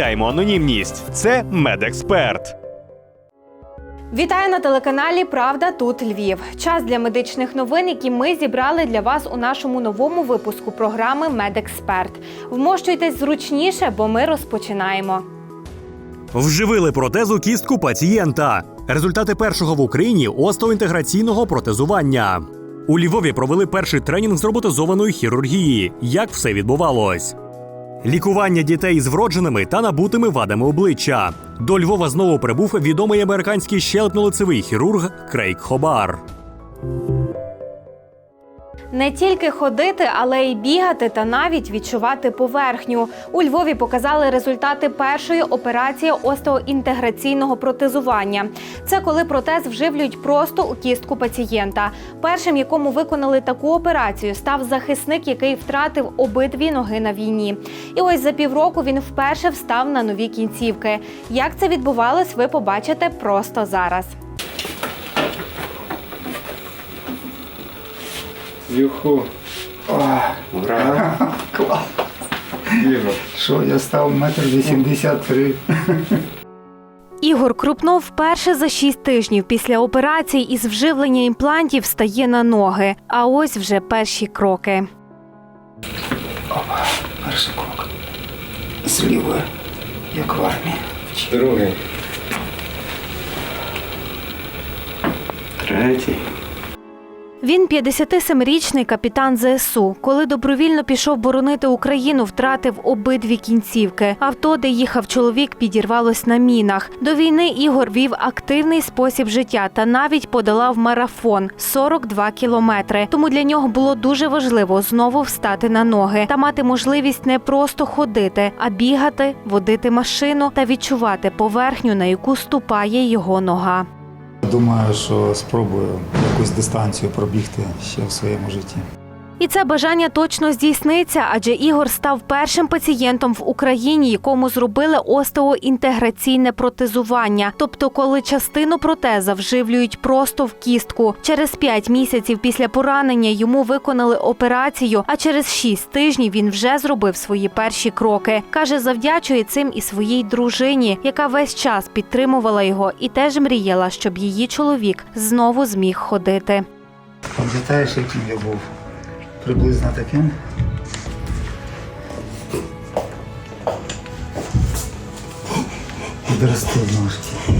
анонімність. Це медексперт. Вітаю на телеканалі Правда тут Львів. Час для медичних новин, які ми зібрали для вас у нашому новому випуску програми Медексперт. Вмощуйтесь зручніше, бо ми розпочинаємо. Вживили протезу кістку пацієнта. Результати першого в Україні остеоінтеграційного протезування. У Львові провели перший тренінг з роботизованої хірургії. Як все відбувалось? Лікування дітей з вродженими та набутими вадами обличчя. До Львова знову прибув відомий американський щелепно-лицевий хірург Крейг Хобар. Не тільки ходити, але й бігати та навіть відчувати поверхню. У Львові показали результати першої операції остеоінтеграційного протезування. Це коли протез вживлюють просто у кістку пацієнта. Першим, якому виконали таку операцію, став захисник, який втратив обидві ноги на війні. І ось за півроку він вперше встав на нові кінцівки. Як це відбувалось, ви побачите просто зараз. Юху. Ура! Клас. Ігор. Що я став метр вісімдесят три. Ігор Крупнов вперше за шість тижнів після операції із вживлення імплантів стає на ноги. А ось вже перші кроки. Перший крок. З лівої, як в армії. Другий. Третій. Він 57-річний капітан ЗСУ. Коли добровільно пішов боронити Україну, втратив обидві кінцівки. Авто, де їхав чоловік, підірвалось на мінах. До війни Ігор вів активний спосіб життя та навіть подолав марафон 42 кілометри. Тому для нього було дуже важливо знову встати на ноги та мати можливість не просто ходити, а бігати, водити машину та відчувати поверхню, на яку ступає його нога. Думаю, що спробую якусь дистанцію пробігти ще в своєму житті. І це бажання точно здійсниться, адже Ігор став першим пацієнтом в Україні, якому зробили остеоінтеграційне протезування. Тобто, коли частину протеза вживлюють просто в кістку. Через 5 місяців після поранення йому виконали операцію, а через 6 тижнів він вже зробив свої перші кроки. Каже, завдячує цим і своїй дружині, яка весь час підтримувала його і теж мріяла, щоб її чоловік знову зміг ходити. Пам'ятаєш, яким я був? Приблизно таким. Відрости ножки.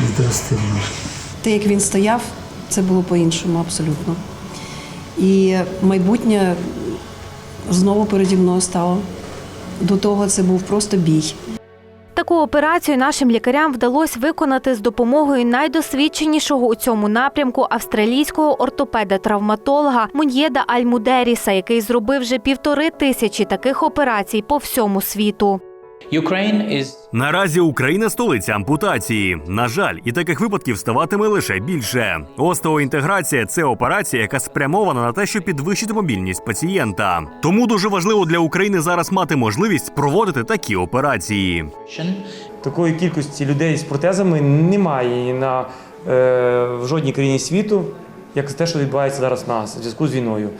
Відрости ножки. Те, як він стояв, це було по-іншому абсолютно. І майбутнє знову переді мною стало. До того це був просто бій. Операцію нашим лікарям вдалося виконати з допомогою найдосвідченішого у цьому напрямку австралійського ортопеда-травматолога Муньєда Альмудеріса, який зробив вже півтори тисячі таких операцій по всьому світу. Наразі Україна столиця ампутації. На жаль, і таких випадків ставатиме лише більше. Остеоінтеграція це операція, яка спрямована на те, щоб підвищити мобільність пацієнта. Тому дуже важливо для України зараз мати можливість проводити такі операції. Такої кількості людей з протезами немає на, е, в жодній країні світу, як те, що відбувається зараз в нас у зв'язку з війною.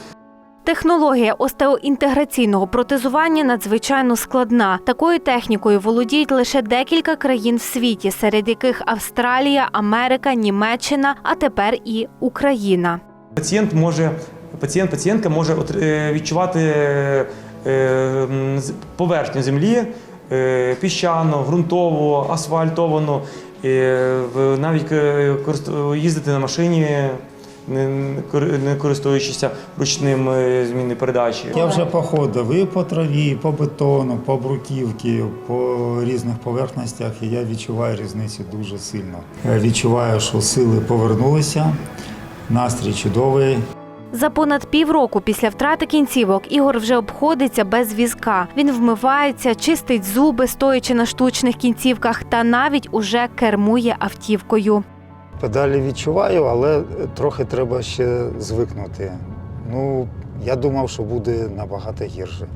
Технологія остеоінтеграційного протезування надзвичайно складна. Такою технікою володіють лише декілька країн в світі, серед яких Австралія, Америка, Німеччина, а тепер і Україна. Пацієнт може, пацієнт, пацієнтка може е, відчувати е, поверхню землі е, піщану, ґрунтову, асфальтовану, навіть їздити на машині. Не, користуючися ручним е, зміни передачі. Я вже походив і по траві, і по бетону, по бруківці, по різних поверхностях, і я відчуваю різницю дуже сильно. Е, Відчуваю, що сили повернулися, настрій чудовий. За понад півроку після втрати кінцівок Ігор вже обходиться без візка. Він вмивається, чистить зуби, стоячи на штучних кінцівках, та навіть уже кермує автівкою. Педалі відчуваю, але трохи треба ще звикнути. Ну, я думав, що буде набагато гірше.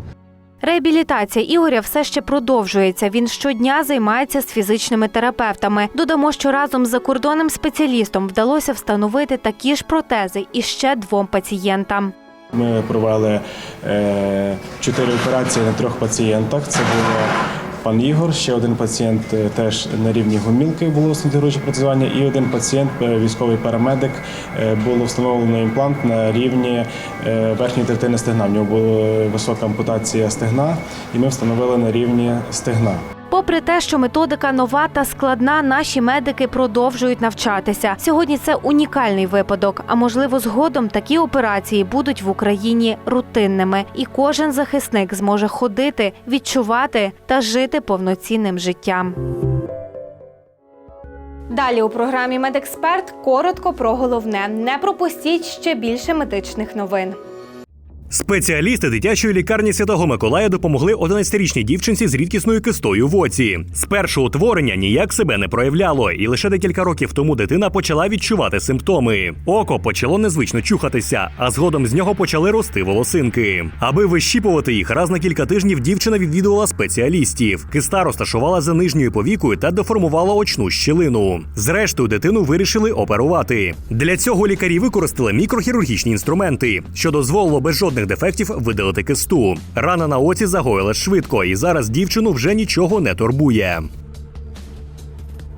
Реабілітація Ігоря все ще продовжується. Він щодня займається з фізичними терапевтами. Додамо, що разом з закордонним спеціалістом вдалося встановити такі ж протези і ще двом пацієнтам. Ми провели е, чотири операції на трьох пацієнтах. Це було пан Ігор, ще один пацієнт е, теж на рівні гумілки було снігуруче працювання, і один пацієнт, е, військовий парамедик, е, було встановлено імплант на рівні верхньої третини стегна. В нього була висока ампутація стегна, і ми встановили на рівні стегна. Попри те, що методика нова та складна, наші медики продовжують навчатися. Сьогодні це унікальний випадок. А можливо, згодом такі операції будуть в Україні рутинними, і кожен захисник зможе ходити, відчувати та жити повноцінним життям. Далі у програмі Медексперт коротко про головне. Не пропустіть ще більше медичних новин. Спеціалісти дитячої лікарні Святого Миколая допомогли 11-річній дівчинці з рідкісною кистою в оці. Першого утворення ніяк себе не проявляло, і лише декілька років тому дитина почала відчувати симптоми. Око почало незвично чухатися, а згодом з нього почали рости волосинки. Аби вищіпувати їх, раз на кілька тижнів дівчина відвідувала спеціалістів. Киста розташувала за нижньою повікою та деформувала очну щілину. Зрештою, дитину вирішили оперувати. Для цього лікарі використали мікрохірургічні інструменти, що дозволило без жодних дефектів видалити кисту. Рана на оці загоїла швидко, і зараз дівчину вже нічого не турбує.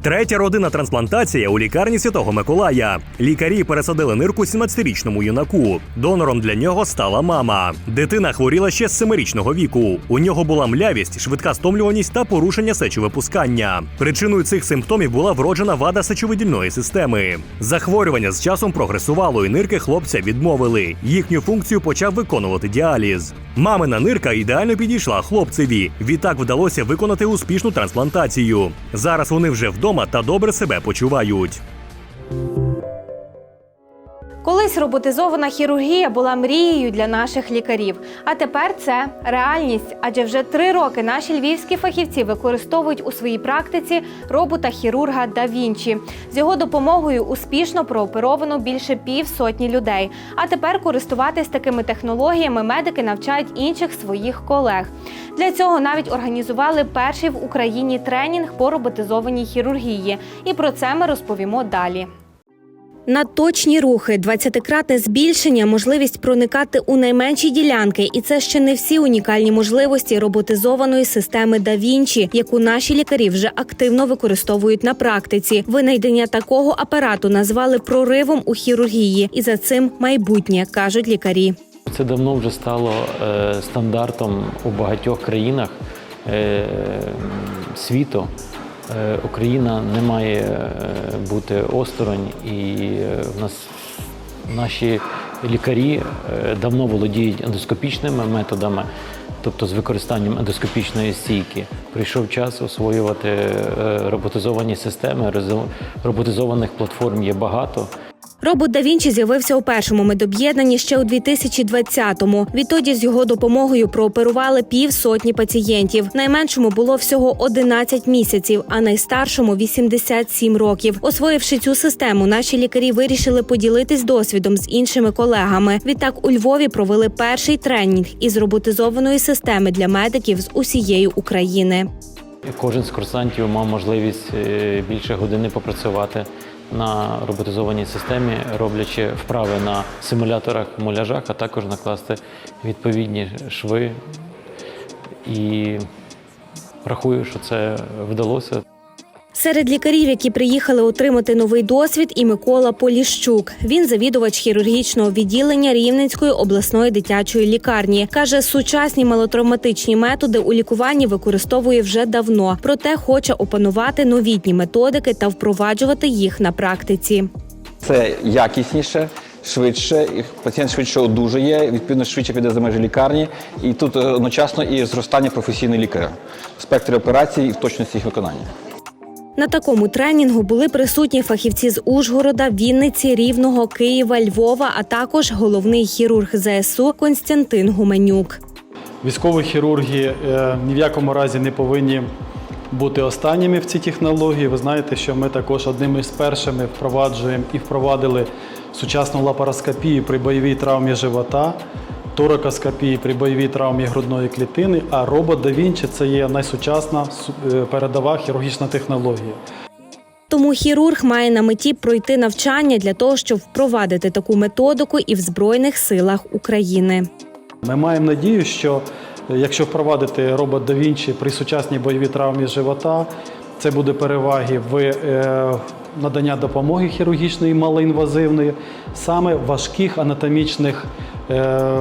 Третя родина трансплантація у лікарні Святого Миколая. Лікарі пересадили нирку 17-річному юнаку. Донором для нього стала мама. Дитина хворіла ще з 7-річного віку. У нього була млявість, швидка стомлюваність та порушення сечовипускання. Причиною цих симптомів була вроджена вада сечовидільної системи. Захворювання з часом прогресувало, і нирки хлопця відмовили. Їхню функцію почав виконувати діаліз. Мамина нирка ідеально підійшла хлопцеві. Відтак вдалося виконати успішну трансплантацію. Зараз вони вже вдома та добре себе почувають. Колись роботизована хірургія була мрією для наших лікарів. А тепер це реальність. Адже вже три роки наші львівські фахівці використовують у своїй практиці робота хірурга да Вінчі. З його допомогою успішно прооперовано більше півсотні людей. А тепер користуватись такими технологіями медики навчають інших своїх колег. Для цього навіть організували перший в Україні тренінг по роботизованій хірургії. І про це ми розповімо далі. Надточні рухи, 20-кратне збільшення, можливість проникати у найменші ділянки, і це ще не всі унікальні можливості роботизованої системи Вінчі, яку наші лікарі вже активно використовують на практиці. Винайдення такого апарату назвали проривом у хірургії, і за цим майбутнє кажуть лікарі. Це давно вже стало е, стандартом у багатьох країнах е, світу. Е, Україна не має е, бути осторонь, і е, в нас наші лікарі давно володіють ендоскопічними методами, тобто з використанням ендоскопічної стійки. Прийшов час освоювати роботизовані системи. Роботизованих платформ є багато. Робот да Вінчі з'явився у першому медоб'єднанні ще у 2020-му. Відтоді з його допомогою прооперували півсотні пацієнтів. Найменшому було всього 11 місяців, а найстаршому 87 років. Освоївши цю систему, наші лікарі вирішили поділитись досвідом з іншими колегами. Відтак у Львові провели перший тренінг із роботизованої системи для медиків з усієї України. Кожен з курсантів мав можливість е, більше години попрацювати на роботизованій системі, роблячи вправи на симуляторах муляжах, а також накласти відповідні шви. І рахую, що це вдалося. Серед лікарів, які приїхали отримати новий досвід, і Микола Поліщук. Він завідувач хірургічного відділення Рівненської обласної дитячої лікарні. каже, сучасні малотравматичні методи у лікуванні використовує вже давно, проте хоче опанувати новітні методики та впроваджувати їх на практиці. Це якісніше, швидше, пацієнт швидше одужує, відповідно швидше піде за межі лікарні. І тут е, одночасно і зростання професійного лікаря, спектр операцій і в точності їх виконання. На такому тренінгу були присутні фахівці з Ужгорода, Вінниці, Рівного, Києва, Львова, а також головний хірург ЗСУ Константин Гуменюк. Військові хірурги е, ні в якому разі не повинні бути останніми в цій технології. Ви знаєте, що ми також одними із першими впроваджуємо і впровадили сучасну лапароскопію при бойовій травмі живота, торакоскопії при бойовій травмі грудної клітини, а робот да Вінчі це є найсучасна е, передова хірургічна технологія. Тому хірург має на меті пройти навчання для того, щоб впровадити таку методику і в Збройних силах України. Ми маємо надію, що е, якщо впровадити робот да Вінчі при сучасній бойовій травмі живота, це буде переваги в е, надання допомоги хірургічної малоінвазивної, саме важких анатомічних е,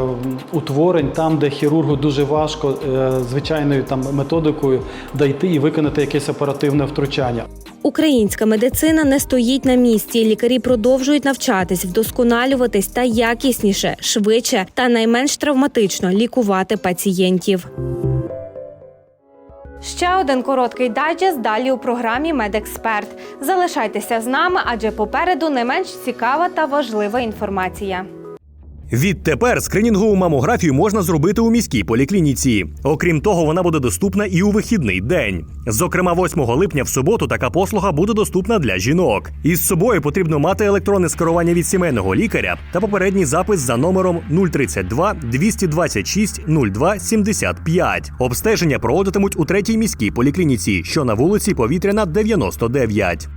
утворень, там, де хірургу дуже важко е, звичайною там методикою дійти і виконати якесь оперативне втручання. Українська медицина не стоїть на місці. Лікарі продовжують навчатись, вдосконалюватись та якісніше, швидше та найменш травматично лікувати пацієнтів. Ще один короткий дайджест далі у програмі Медексперт. Залишайтеся з нами, адже попереду не менш цікава та важлива інформація. Відтепер скринінгову мамографію можна зробити у міській поліклініці. Окрім того, вона буде доступна і у вихідний день. Зокрема, 8 липня в суботу така послуга буде доступна для жінок. Із собою потрібно мати електронне скерування від сімейного лікаря та попередній запис за номером 032 226 02 75. Обстеження проводитимуть у третій міській поліклініці, що на вулиці Повітряна 99.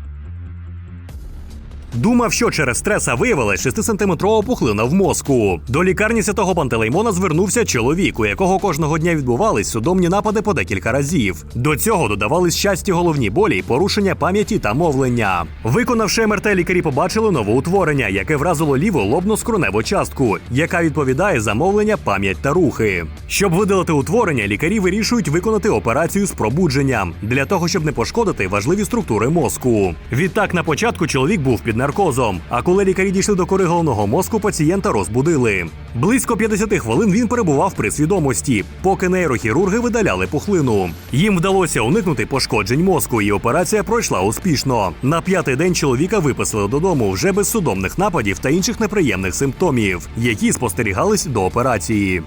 Думав, що через стреса виявилась 6-сантиметрова пухлина в мозку. До лікарні святого Пантелеймона звернувся чоловік, у якого кожного дня відбувались судомні напади по декілька разів. До цього додавались часті головні болі, порушення пам'яті та мовлення. Виконавши МРТ, лікарі побачили новоутворення, яке вразило ліву лобно-скроневу частку, яка відповідає за мовлення, пам'ять та рухи. Щоб видалити утворення, лікарі вирішують виконати операцію з пробудженням для того, щоб не пошкодити важливі структури мозку. Відтак, на початку чоловік був під наркозом. А коли лікарі дійшли до кори головного мозку, пацієнта розбудили. Близько 50 хвилин він перебував при свідомості, поки нейрохірурги видаляли пухлину. Їм вдалося уникнути пошкоджень мозку, і операція пройшла успішно. На п'ятий день чоловіка виписали додому вже без судомних нападів та інших неприємних симптомів, які спостерігались до операції.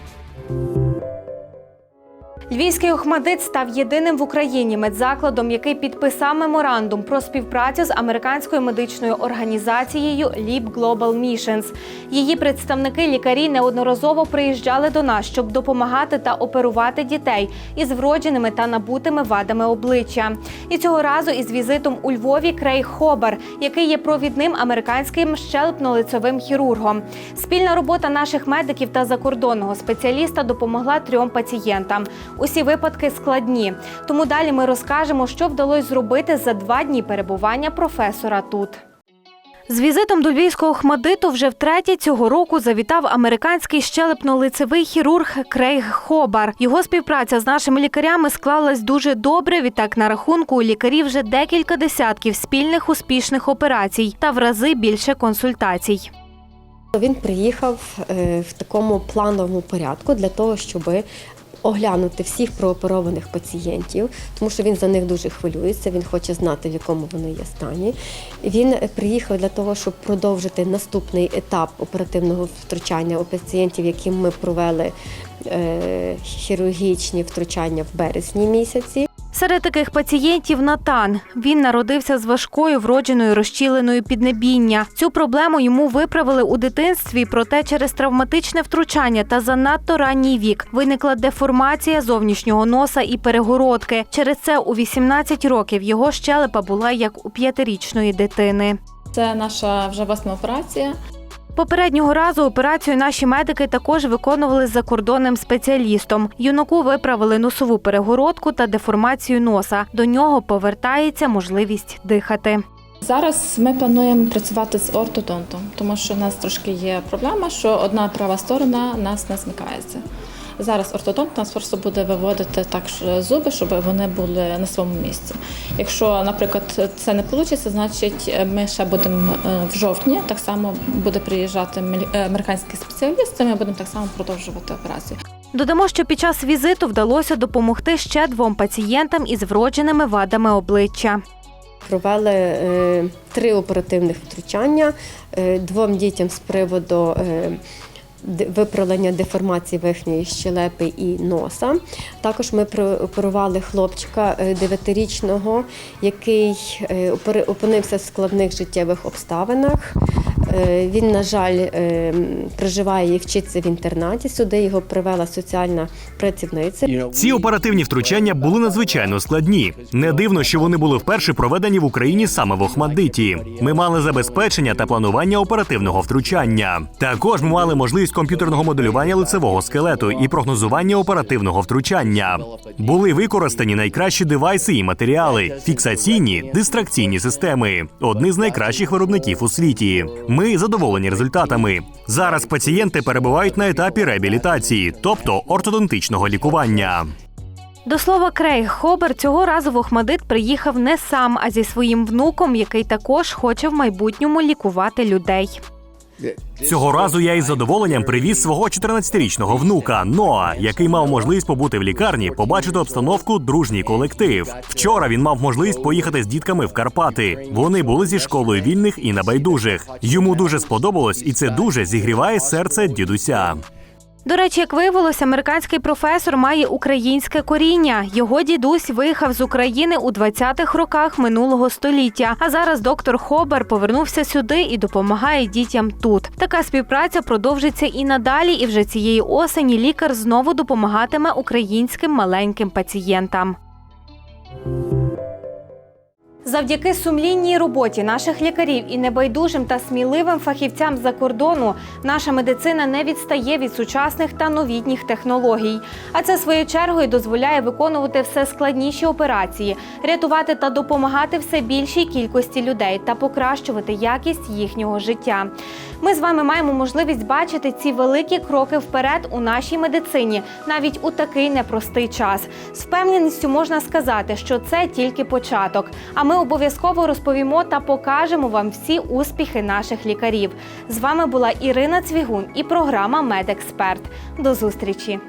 Львівський Охмадит став єдиним в Україні медзакладом, який підписав меморандум про співпрацю з американською медичною організацією Leap Global Missions. Її представники лікарі неодноразово приїжджали до нас, щоб допомагати та оперувати дітей із вродженими та набутими вадами обличчя. І цього разу із візитом у Львові Крей Хобар, який є провідним американським щелепно-лицевим хірургом. Спільна робота наших медиків та закордонного спеціаліста допомогла трьом пацієнтам. Усі випадки складні. Тому далі ми розкажемо, що вдалося зробити за два дні перебування професора тут. З візитом до львівського Хмадиту вже втретє цього року завітав американський щелепно-лицевий хірург Крейг Хобар. Його співпраця з нашими лікарями склалась дуже добре. Відтак на рахунку у лікарів вже декілька десятків спільних успішних операцій та в рази більше консультацій. Він приїхав е, в такому плановому порядку для того, щоб оглянути всіх прооперованих пацієнтів, тому що він за них дуже хвилюється. Він хоче знати, в якому вони є стані. Він приїхав для того, щоб продовжити наступний етап оперативного втручання у пацієнтів, яким ми провели е, хірургічні втручання в березні місяці. Серед таких пацієнтів Натан. Він народився з важкою вродженою розчіленою піднебіння. Цю проблему йому виправили у дитинстві, проте через травматичне втручання та занадто ранній вік виникла деформація зовнішнього носа і перегородки. Через це у 18 років його щелепа була як у п'ятирічної дитини. Це наша вже восьма операція. Попереднього разу операцію наші медики також виконували з закордонним спеціалістом. Юнаку виправили носову перегородку та деформацію носа. До нього повертається можливість дихати. Зараз ми плануємо працювати з ортодонтом, тому що у нас трошки є проблема, що одна права сторона нас не змикається. Зараз ортодонт нас просто буде виводити так зуби, щоб вони були на своєму місці. Якщо, наприклад, це не вийде, значить ми ще будемо е, в жовтні. Так само буде приїжджати мель- е, американський спеціаліст, і ми будемо так само продовжувати операцію. Додамо, що під час візиту вдалося допомогти ще двом пацієнтам із вродженими вадами обличчя. провели е, три оперативних втручання е, двом дітям з приводу е, виправлення деформації верхньої щелепи і носа. Також ми оперували хлопчика е, дев'ятирічного, який е, опинився в складних життєвих обставинах. Е, Він, на жаль, е, проживає і вчиться в інтернаті. Сюди його привела соціальна працівниця. Ці оперативні втручання були надзвичайно складні. Не дивно, що вони були вперше проведені в Україні саме в Охмаддиті. Ми мали забезпечення та планування оперативного втручання. Також ми мали можливість комп'ютерного моделювання лицевого скелету і прогнозування оперативного втручання. Були використані найкращі девайси і матеріали, фіксаційні, дистракційні системи. Одні з найкращих виробників у світі. Ми задоволені результатами. Зараз пацієнти перебувають на етапі реабілітації, тобто ортодонтичного лікування. До слова, Крейг Хобер цього разу в Охмадит приїхав не сам, а зі своїм внуком, який також хоче в майбутньому лікувати людей. Цього разу я із задоволенням привіз свого 14-річного внука Ноа, який мав можливість побути в лікарні, побачити обстановку, дружній колектив. Вчора він мав можливість поїхати з дітками в Карпати. Вони були зі школою вільних і небайдужих. Йому дуже сподобалось, і це дуже зігріває серце дідуся. До речі, як виявилось, американський професор має українське коріння. Його дідусь виїхав з України у 20-х роках минулого століття. А зараз доктор Хобер повернувся сюди і допомагає дітям тут. Така співпраця продовжиться і надалі. І вже цієї осені лікар знову допомагатиме українським маленьким пацієнтам. Завдяки сумлінній роботі наших лікарів і небайдужим та сміливим фахівцям за кордону наша медицина не відстає від сучасних та новітніх технологій. А це своєю чергою дозволяє виконувати все складніші операції, рятувати та допомагати все більшій кількості людей та покращувати якість їхнього життя. Ми з вами маємо можливість бачити ці великі кроки вперед у нашій медицині, навіть у такий непростий час. З впевненістю можна сказати, що це тільки початок. А ми обов'язково розповімо та покажемо вам всі успіхи наших лікарів. З вами була Ірина Цвігун і програма Медексперт. До зустрічі.